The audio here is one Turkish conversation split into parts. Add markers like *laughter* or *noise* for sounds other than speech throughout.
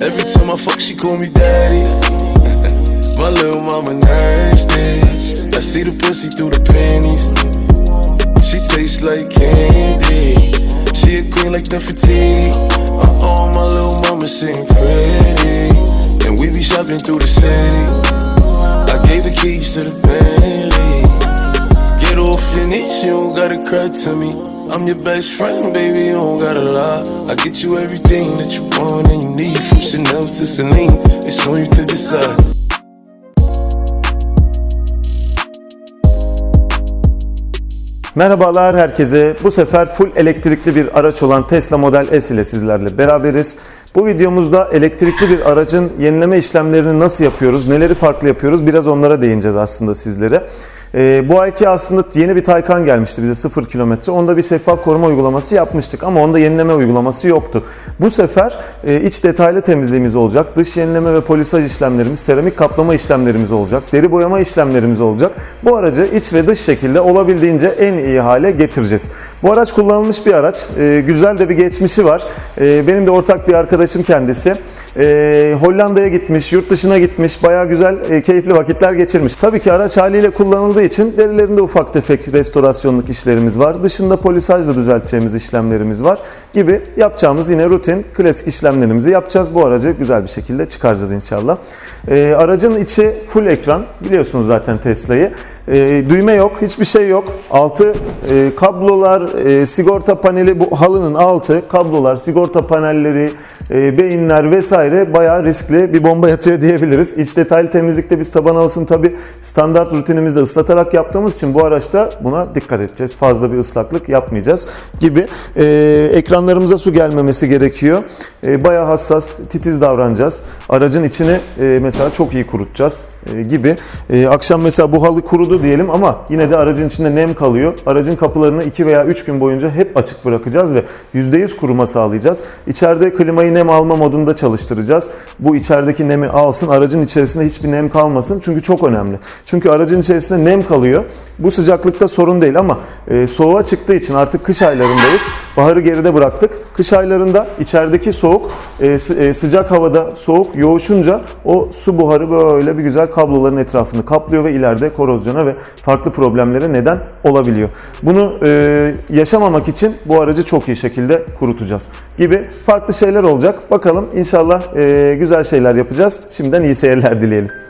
Every time I fuck, she call me daddy. *laughs* My little mama nasty. I see the pussy through the panties. She tastes like candy. She a queen like Nefertiti. Uh oh, my little mama sitting pretty. And we be shopping through the city. I gave the keys to the Bentley. Get off your knees, you don't gotta cry to me. I'm your best friend, baby, you don't gotta lie. I get you everything that you want and you need. From Chanel to Celine, it's on you to decide. Merhabalar herkese. Bu sefer full elektrikli bir araç olan Tesla Model S ile sizlerle beraberiz. Bu videomuzda elektrikli bir aracın yenileme işlemlerini nasıl yapıyoruz, neleri farklı yapıyoruz biraz onlara değineceğiz aslında sizlere. Ee, bu ayki aslında yeni bir Taycan gelmişti bize 0 kilometre. Onda bir şeffaf koruma uygulaması yapmıştık ama onda yenileme uygulaması yoktu. Bu sefer e, iç detaylı temizliğimiz olacak. Dış yenileme ve polisaj işlemlerimiz, seramik kaplama işlemlerimiz olacak. Deri boyama işlemlerimiz olacak. Bu aracı iç ve dış şekilde olabildiğince en iyi hale getireceğiz. Bu araç kullanılmış bir araç. E, güzel de bir geçmişi var. E, benim de ortak bir arkadaşım kendisi. E, Hollanda'ya gitmiş, yurt dışına gitmiş, bayağı güzel, e, keyifli vakitler geçirmiş. Tabii ki araç haliyle kullanıldığı için derilerinde ufak tefek restorasyonluk işlerimiz var. Dışında polisajla düzelteceğimiz işlemlerimiz var gibi yapacağımız yine rutin klasik işlemlerimizi yapacağız. Bu aracı güzel bir şekilde çıkaracağız inşallah. E, aracın içi full ekran. Biliyorsunuz zaten Tesla'yı. E, düğme yok, hiçbir şey yok. Altı e, kablolar, e, sigorta paneli bu halının altı kablolar, sigorta panelleri, e, beyinler vesaire bayağı riskli bir bomba yatıyor *laughs* diyebiliriz. İç detaylı temizlikte biz taban halısını tabi standart rutinimizde ıslatarak yaptığımız için bu araçta buna dikkat edeceğiz. Fazla bir ıslaklık yapmayacağız gibi. E, ekranlarımıza su gelmemesi gerekiyor. E, bayağı hassas, titiz davranacağız. Aracın içini e, mesela çok iyi kurutacağız e, gibi. E, akşam mesela bu halı kurudu diyelim ama yine de aracın içinde nem kalıyor. Aracın kapılarını 2 veya 3 gün boyunca hep açık bırakacağız ve %100 kuruma sağlayacağız. İçeride klimayı nem alma modunda çalıştıracağız. Bu içerideki nemi alsın, aracın içerisinde hiçbir nem kalmasın. Çünkü çok önemli. Çünkü aracın içerisinde nem kalıyor. Bu sıcaklıkta sorun değil ama e, soğuğa çıktığı için artık kış aylarındayız. Baharı geride bıraktık. Kış aylarında içerideki soğuk, e, e, sıcak havada soğuk yoğuşunca o su buharı böyle bir güzel kabloların etrafını kaplıyor ve ileride korozyona ve farklı problemlere neden olabiliyor. Bunu e, yaşamamak için bu aracı çok iyi şekilde kurutacağız gibi farklı şeyler olacak. Bakalım inşallah e, güzel şeyler yapacağız. Şimdiden iyi seyirler dileyelim.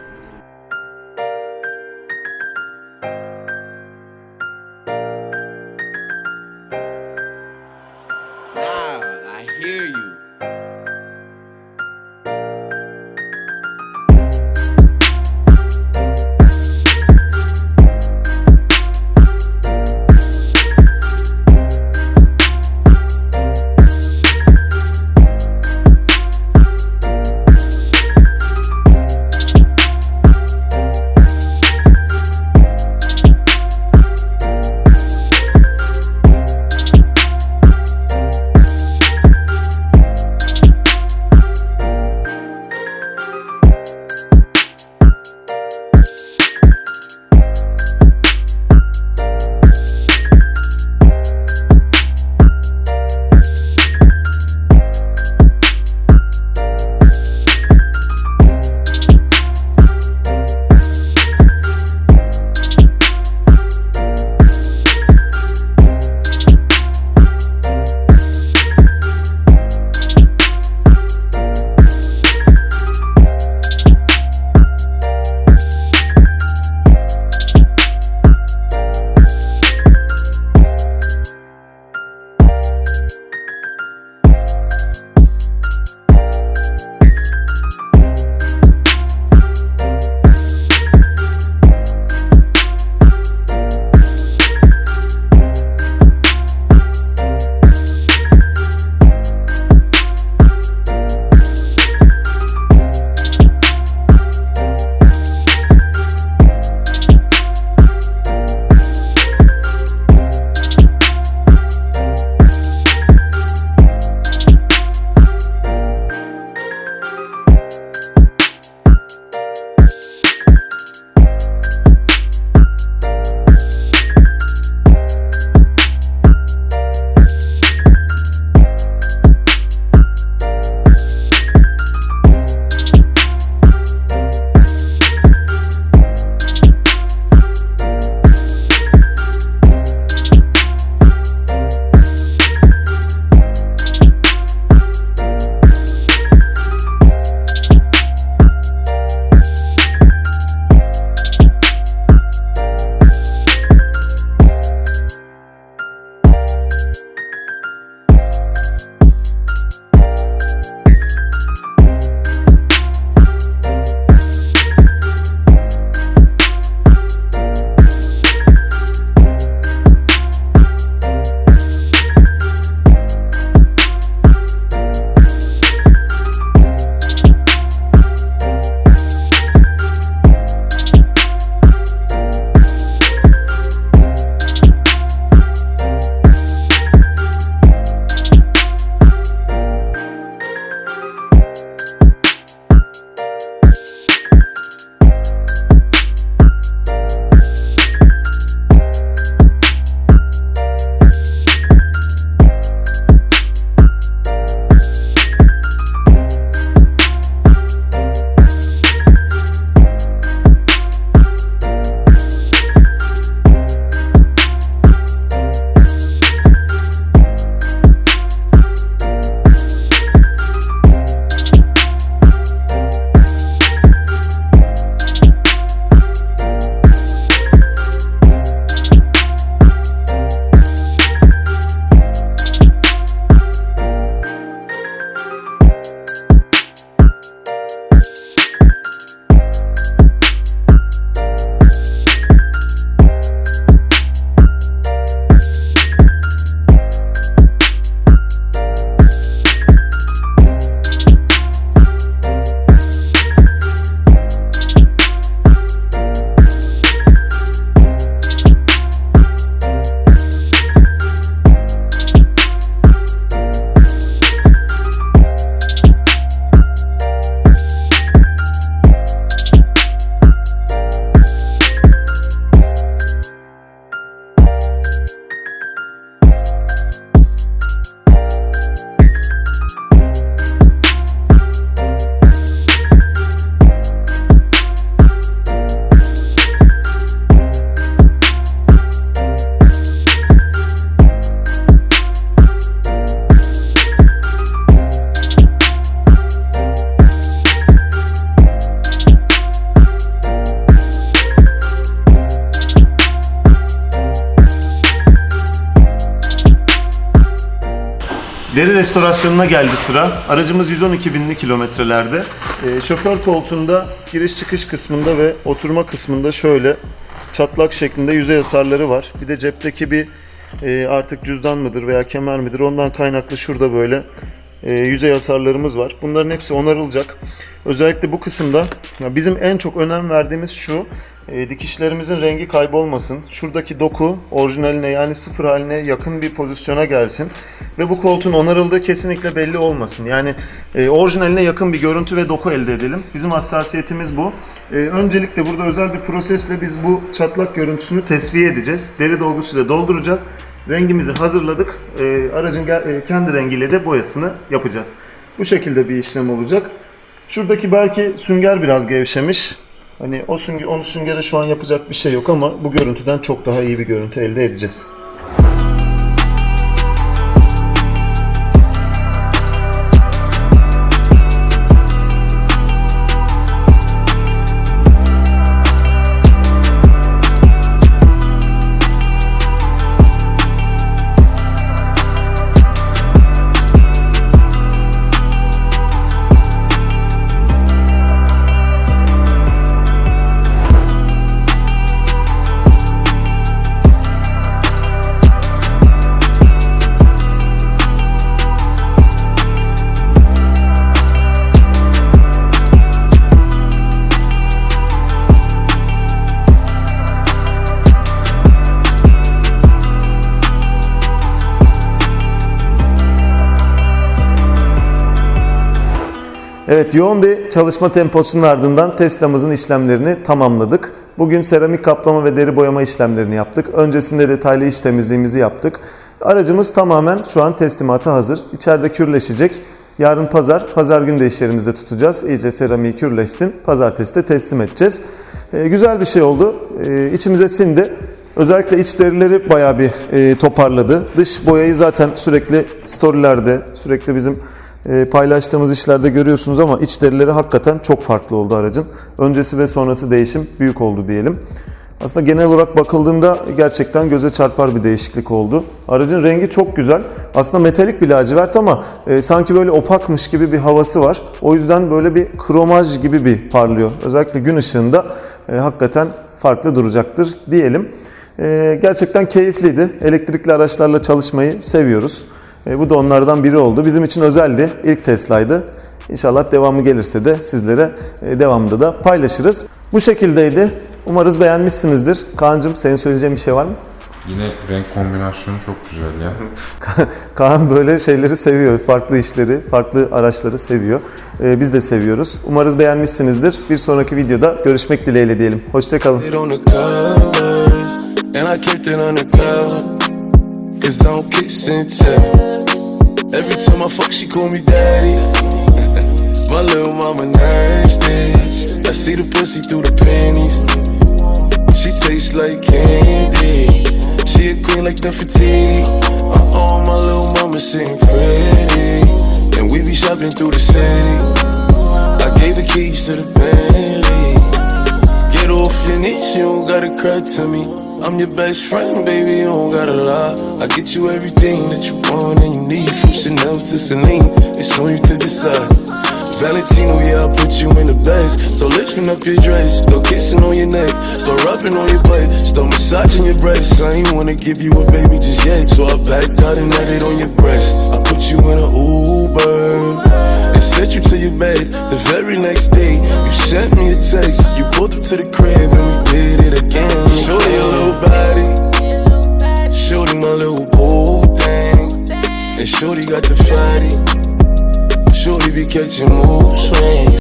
Deri restorasyonuna geldi sıra. Aracımız 112 binli kilometrelerde. Ee, şoför koltuğunda giriş çıkış kısmında ve oturma kısmında şöyle çatlak şeklinde yüzey hasarları var. Bir de cepteki bir e, artık cüzdan mıdır veya kemer midir ondan kaynaklı şurada böyle e, yüzey hasarlarımız var. Bunların hepsi onarılacak. Özellikle bu kısımda bizim en çok önem verdiğimiz şu e, dikişlerimizin rengi kaybolmasın. Şuradaki doku orijinaline yani sıfır haline yakın bir pozisyona gelsin. Ve bu koltuğun onarıldığı kesinlikle belli olmasın. Yani e, orijinaline yakın bir görüntü ve doku elde edelim. Bizim hassasiyetimiz bu. E, öncelikle burada özel bir prosesle biz bu çatlak görüntüsünü tesviye edeceğiz. Deri dolgusuyla dolduracağız. Rengimizi hazırladık. E, aracın e, kendi rengiyle de boyasını yapacağız. Bu şekilde bir işlem olacak. Şuradaki belki sünger biraz gevşemiş. Hani o sünger, onu süngere şu an yapacak bir şey yok ama bu görüntüden çok daha iyi bir görüntü elde edeceğiz. Evet yoğun bir çalışma temposunun ardından Tesla'mızın işlemlerini tamamladık. Bugün seramik kaplama ve deri boyama işlemlerini yaptık. Öncesinde detaylı iç temizliğimizi yaptık. Aracımız tamamen şu an teslimata hazır. İçeride kürleşecek. Yarın pazar, pazar günü de iş yerimizde tutacağız. İyice seramiği kürleşsin. Pazartesi de teslim edeceğiz. Ee, güzel bir şey oldu. Ee, içimize sindi. Özellikle iç derileri bayağı bir e, toparladı. Dış boyayı zaten sürekli storylerde, sürekli bizim paylaştığımız işlerde görüyorsunuz ama iç derileri hakikaten çok farklı oldu aracın. Öncesi ve sonrası değişim büyük oldu diyelim. Aslında genel olarak bakıldığında gerçekten göze çarpar bir değişiklik oldu. Aracın rengi çok güzel. Aslında metalik bir lacivert ama e, sanki böyle opakmış gibi bir havası var. O yüzden böyle bir kromaj gibi bir parlıyor. Özellikle gün ışığında e, hakikaten farklı duracaktır diyelim. E, gerçekten keyifliydi. Elektrikli araçlarla çalışmayı seviyoruz. E, bu da onlardan biri oldu. Bizim için özeldi. İlk Tesla'ydı. İnşallah devamı gelirse de sizlere e, devamında da paylaşırız. Bu şekildeydi. Umarız beğenmişsinizdir. Kaan'cığım senin söyleyeceğin bir şey var mı? Yine renk kombinasyonu çok güzel ya. *laughs* Kaan böyle şeyleri seviyor. Farklı işleri, farklı araçları seviyor. E, biz de seviyoruz. Umarız beğenmişsinizdir. Bir sonraki videoda görüşmek dileğiyle diyelim. Hoşçakalın. And I kept it undercover. Cause I don't kiss and tell. Every time I fuck, she call me daddy. *laughs* My little mama nasty. I see the pussy through the panties. She tastes like candy. She a queen like Nefertiti. Uh-oh, my little mama sitting pretty. And we be shopping through the city. I gave the keys to the Bentley. Get off your knees, you don't gotta cry to me. I'm your best friend, baby, you don't gotta lie. I get you everything that you want and you need. From Chanel to Celine, it's on you to decide. Valentino, yeah, I put you in the best. So lifting up your dress, start kissing on your neck, start rubbing on your butt, start massaging your breasts. I ain't wanna give you a baby just yet, so I backed out and it on your breast. I put you in an Uber sent you to your bed. The very next day, you sent me a text. You pulled up to the crib and we did it again. Shorty your little body, shorty my little boo thing, and shorty got the fatty. Shorty be catching swings.